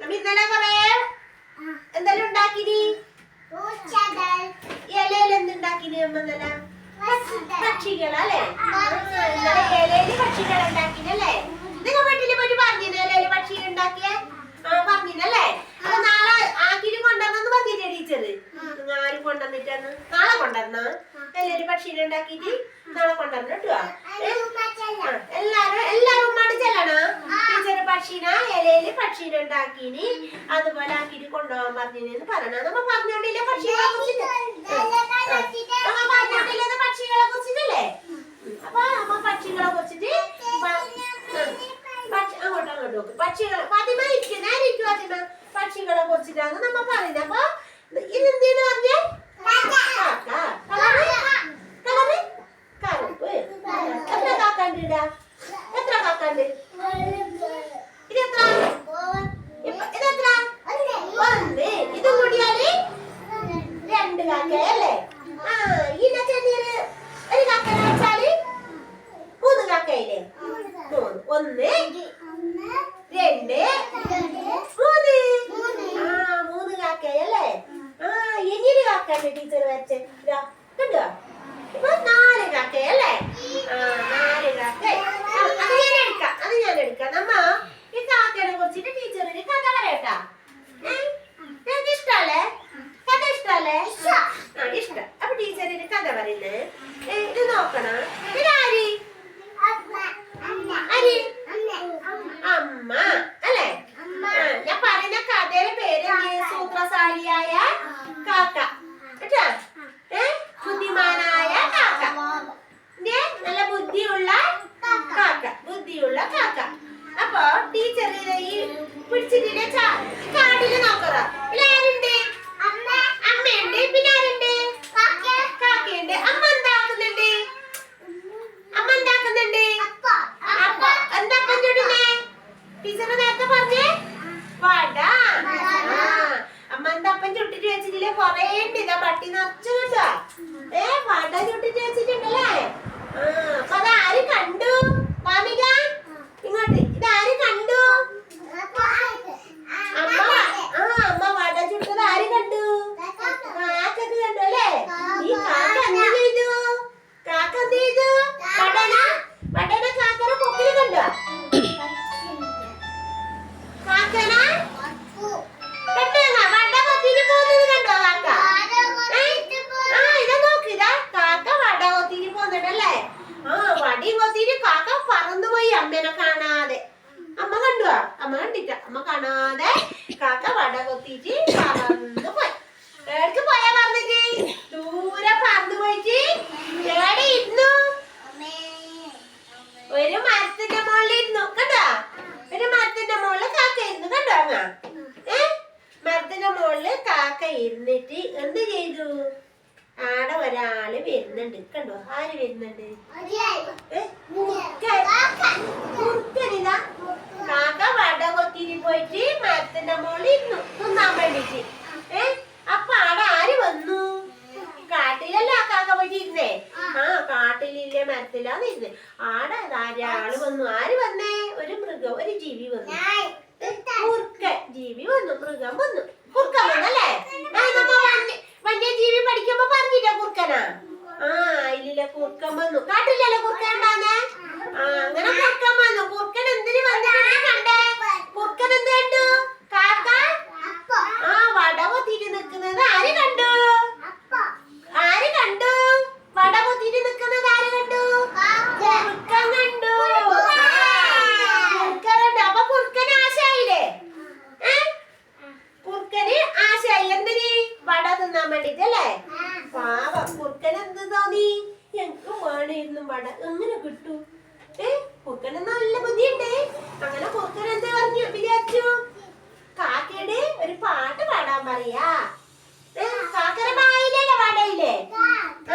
നമ്മൾ ഇന്നലെ കൊറേ എന്തെല്ലാം ഉണ്ടാക്കിനി? ഇലയിൽ പക്ഷികളല്ലേ ഇന്നലെ? ഇലയിൽ പക്ഷികൾ ഉണ്ടാക്കിനല്ലേ നിങ്ങൾ വീട്ടിൽ പോയി പറഞ്ഞിന്. ഇലയിൽ പക്ഷി ഉണ്ടാക്കിയ? പറഞ്ഞിനല്ലേ അപ്പൊ നാളെ ആക്കിലും കൊണ്ടുവന്നു പറഞ്ഞിട്ടേ ടീച്ചറ്? ആരും കൊണ്ടുവന്നിട്ടാണ് നാളെ കൊണ്ടുവന്ന ഇലയിൽ പക്ഷിനെ ഉണ്ടാക്കിട്ട് നാളെ എല്ലാരും എല്ലാരും ഉമ്മാട് ചെല്ലണ? ടീച്ചറ് പക്ഷിനെ ഇലയിൽ പക്ഷീനെ ഉണ്ടാക്കീനി. അതുപോലെ ആക്കിട്ട് കൊണ്ടുപോകാൻ പറഞ്ഞിന്ന് പറയണം നമ്മ പറഞ്ഞോണ്ടില്ല പക്ഷികളെ കുറിച്ചിട്ട് പക്ഷികളെ കുറിച്ചിട്ടല്ലേ? അപ്പൊ നമ്മ പക്ഷികളെ കുറിച്ചിട്ട് അങ്ങോട്ട് അങ്ങോട്ട് നോക്ക്. പക്ഷികളെ പതിമ ഇരിക്കുന്ന പക്ഷികളെ കുറിച്ചിട്ടാണ് നമ്മ പറയുന്നത് അപ്പൊ ഇതെന്തെന്ന് പറഞ്ഞേ കാക്ക കളറ് കളറ് കറുപ്പ് എത്ര കാക്കാണ്ട് ഇടാ എത്ര കാക്കാണ്ട് ഇതെത്ര ഇപ്പൊ ഇതെത്ര ഒന്ന് ഇത് കൂടിയാൽ രണ്ട് കാക്കയല്ലേ ആ ചെന്നീര് ഒരു കാക്ക വെച്ചാൽ മൂന്ന് കാക്കയില്ലേ? മൂന്ന്. ഒന്ന് രണ്ട് മൂന്ന്. ആ മൂന്ന് കാക്കയല്ലേ ആ ഇനിയൊരു കാക്കണ്ട് ടീച്ചർ വെച്ച് കണ്ടോ? ഇപ്പൊ നാല് കാക്കയല്ലേ ആ നാല് കാക്ക അത് ഞാൻ എടുക്കാം അത് ഞാൻ എടുക്കാം. നമ്മ ഈ കാക്കനെ കുറിച്ചിട്ട് ടീച്ചറിന് കഥ പറയട്ടാ. ഏ? നിനക്ക് ഇഷ്ടല്ലേ ഇഷ്ടല്ലേ? ഇഷ്ടം. അപ്പൊ ടീച്ചറിന് കഥ പറയുന്നത് ഇത് നോക്കണം. കാണാതെ കാക്ക വട കൊത്തിട്ട് പറന്നു പോയി. പോയാ പറഞ്ഞിട്ട് ദൂരെ പറന്നു പോയിട്ട് എവിടെ ഇരുന്നു? ഒരു മരത്തിന്റെ മുകളിൽ ഇരുന്നു കേട്ടോ ഒരു മരത്തിന്റെ മുകളിൽ കാക്ക ഇരുന്നു കണ്ടോ അങ്ങ? മരത്തിന്റെ മുകളിൽ കാക്ക ഇരുന്നിട്ട് എന്ത് ചെയ്തു? ആടെ ഒരാൾ വരുന്നുണ്ട് കണ്ടോ? ആര് വരുന്നുണ്ട്? ഏ? കുറുക്കൻ. കുറുക്കനിതാ കാക്ക വട കൊത്തിരി പോയിട്ട് മരത്തിന്റെ മുകളിൽ ഇരുന്നു തിന്നാൻ വേണ്ടിട്ട് ഏ അപ്പൊ ആടെ ആര് വന്നു കാട്ടിലല്ല ആ കാക്ക പോയിട്ട് ഇരുന്നേ ആ കാട്ടിലില്ലേ മരത്തിലാന്ന് ഇരുന്നേ ആടെ ധാരാൾ വന്നു ആര് വന്നേ ഒരു മൃഗം ഒരു ജീവി വന്നു കുറുക്കൻ ജീവി വന്നു മൃഗം വന്നു കുറുക്കൻ വന്നല്ലേ ആ, നമ്മ വന്യ- വന്യജീവി പഠിക്കുമ്പോ പറഞ്ഞില്ല കുറുക്കനാ ആ ഇല്ലില്ല കുറുക്കൻ വന്നു കാട്ടില്ലല്ലോ കുറുക്കൻ ഉണ്ടാന്നേ ആ അങ്ങനെ കുറുക്കൻ വന്നു കുറുക്കൻ എന്തിനു വന്നിട്ട് കണ്ടേ കുറുക്കൻ എന്ത് കണ്ടു കാക്ക ആ വട കൊത്തിട്ട് നിക്കുന്നത് ആര് കണ്ടു ആര് കണ്ടു വട കൊത്തിട്ട് നിക്കുന്നത് ആര് കണ്ടു കുറുക്കൻ കണ്ടു ആ, കുറുക്കൻ കണ്ടു അപ്പൊ കുറുക്കൻ ആശായില്ലേ ഏ? കുറുക്കന് ആശായി എന്തിന് വട തിന്നാൻ വേണ്ടിട്ടല്ലേ? പാവം കുറുക്കൻ എന്ത് തോന്നി? എനിക്ക് വേണമായിരുന്നു വട എങ്ങനെ കിട്ടു? ഏ കുറുക്കന് നല്ല ബുദ്ധിയുണ്ടേ. അങ്ങനെ കുറുക്കൻ എന്ത് പറഞ്ഞു? വിചാരിച്ചു. കാക്കയുടെ ഒരു പാട്ട് പാടാൻ പറയാ. കാക്കര ബായിലല്ലേ പാടയില്ലേ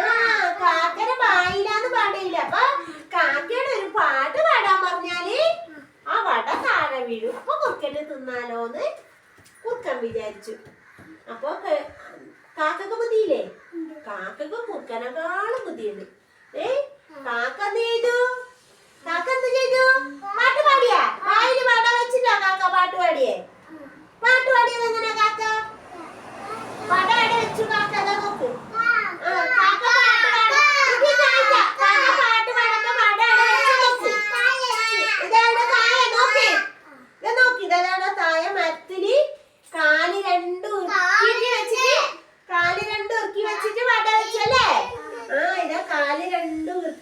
ആ കാക്കര ബായിലാന്ന് പാടയില്ല. അപ്പൊ കാക്കയുടെ ഒരു പാട്ട് പാടാൻ പറഞ്ഞാൽ ആ വട താഴെ വീഴും. അപ്പൊ കുറുക്കന് തിന്നാലോന്ന് കുറുക്കൻ വിചാരിച്ചു. അപ്പൊ കാക്കക്ക് ബുദ്ധിയില്ലേ കാക്കക്ക് കുക്കനെക്കാളും ബുദ്ധിയുണ്ട്. ഏ കാക്ക എന്ത് ചെയ്തു കാക്ക എന്ത് ചെയ്തു പാട്ട് പാടിയാ? വായിൽ പാട വെച്ചിട്ടാ കാക്ക പാട്ട് പാടിയേ? പാട്ട് പാടിയത് എങ്ങനെ കാക്ക വട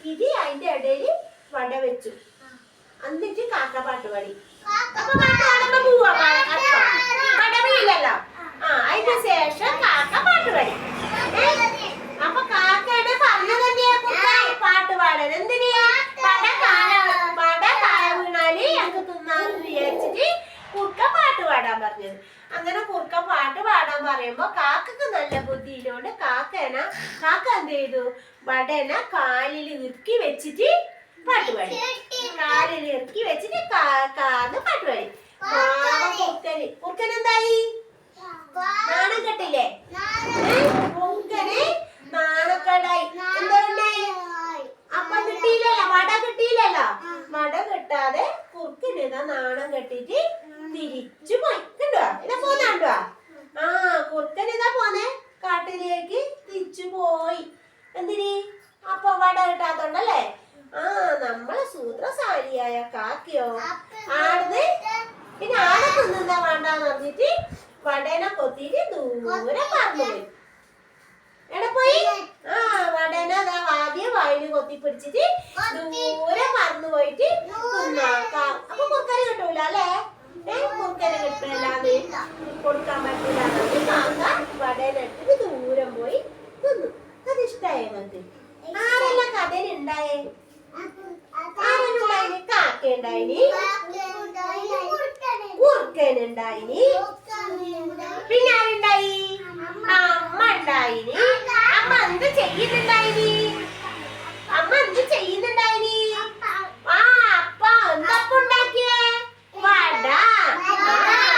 കിഴി അതിന്റെ ഇടയിൽ വട വെച്ചു. എന്നിട്ട് കാക്ക പാട്ട് പാടി. ആ ശേഷം കാക്ക പറഞ്ഞു അങ്ങനെ കുറുക്ക പാട്ട് പാടാൻ പറയുമ്പോ കാക്കക്ക് നല്ല ബുദ്ധിയിലോണ്ട് കാക്കന കാക്ക എന്ത് ചെയ്തു? വടന കാലിൽ ഇറുക്കി വെച്ചിട്ട് പാട്ട് പാടി. കാലിൽ ഇറുക്കി വെച്ചിട്ട് കാന്ന് പാട്ട് പാടി. കുറുക്കന് കുറുക്കൻ എന്തായി? നാണം കെട്ടില്ലേ? കുറുക്കന് നാണക്കടായി എന്തായി അപ്പ കിട്ടിയില്ലല്ലോ. വട കിട്ടിയില്ലല്ലോ. വട കിട്ടാതെ കുറുക്കിന് ഇതാ നാണം കെട്ടിട്ട് തിരിച്ചു പോയി. കണ്ടോ? ഇതാ പോന്നാണ്ടോ ആ കുറുക്കൻ ഇതാ പോന്നെ. കാട്ടിലേക്ക് തിരിച്ചു പോയി. എന്തിന്? അപ്പൊ വട കിട്ടാത്തോണ്ടല്ലേ? ആ നമ്മളെ സൂത്രസാരിയായ കാക്കയോ? ആടുന്ന്? പിന്നെ ആടെ തിന്നുന്ന വേണ്ടാന്ന് പറഞ്ഞിട്ട് വടേനെ കൊത്തിയിട്ട് ദൂരെ പറന്നുപോയി എവിടെ പോയി? ആ വടേനെ അതാ ആദ്യം വായിൽ കൊത്തി പിടിച്ചിട്ട് ദൂരെ പറന്നു പോയിട്ട് തിന്നാക്കാം അപ്പൊ കുറുക്കന് കിട്ടൂല അല്ലേ ഏ കുറുക്കന് കിട്ടില്ലാന്ന് കൊടുക്കാൻ പറ്റൂല കാക്ക വടനെടുത്തിട്ട് ദൂരം പോയി തിന്നു അത് ഇഷ്ടായ നിങ്ങൾക്ക് ആരെല്ലാം കഥയിൽ ഉണ്ടായേ ആരെല്ലാം പിന്നെ ആരുണ്ടായി? അമ്മ ഉണ്ടായിനി. അമ്മ എന്ത് ചെയ്യുന്നുണ്ടായിനി? അമ്മ എന്ത് ചെയ്യുന്നുണ്ടായിനി ആ അപ്പ എന്തപ്പ ഉണ്ടാക്കിയേ വട ആ,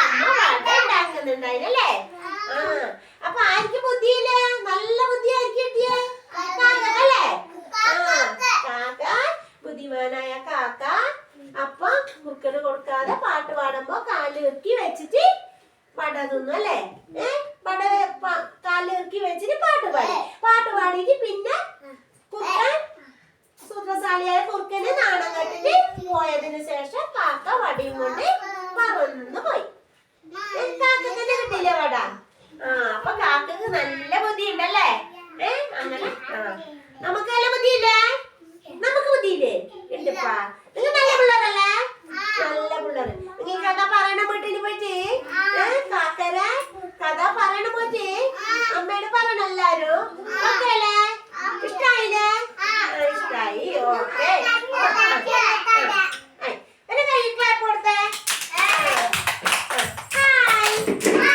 അമ്മ വട ഉണ്ടാക്കുന്നുണ്ടായിനല്ലേ ആ അപ്പൊ ആർക്ക് ബുദ്ധിയില്ലേ നല്ല ബുദ്ധി ആർക്ക് കിട്ടിയേ കാക്കല്ലേ ആ കാക്ക ബുദ്ധിമാനായ കാക്ക അപ്പൊ കുറുക്കന് കൊടുക്കാതെ പാട്ട് പാടുമ്പോ കാലിറുക്കി വെച്ചിട്ട് വട തിന്നു അല്ലേ ഏ വട പ- കാലിറുക്കി വെച്ചിട്ട് പാട്ട് പാടി പാട്ട് പാടിയിട്ട് പിന്നെ കുറുക്കൻ സൂത്രശാലിയായ കുറുക്കന് നാണം കെട്ടിട്ട് പോയതിനു ശേഷം കാക്ക വടിയും കൊണ്ട് പറന്നു പോയി കാക്കക്ക് കിട്ടിയില്ലേ വട? ആ അപ്പൊ കാക്കക്ക് നല്ല ബുദ്ധി ഉണ്ടല്ലേ ഏ അങ്ങനെ? ആ. നമുക്ക് നല്ല ബുദ്ധിയില്ലേ? നമുക്ക് ബുദ്ധിയില്ലേ? ഉണ്ടപ്പാ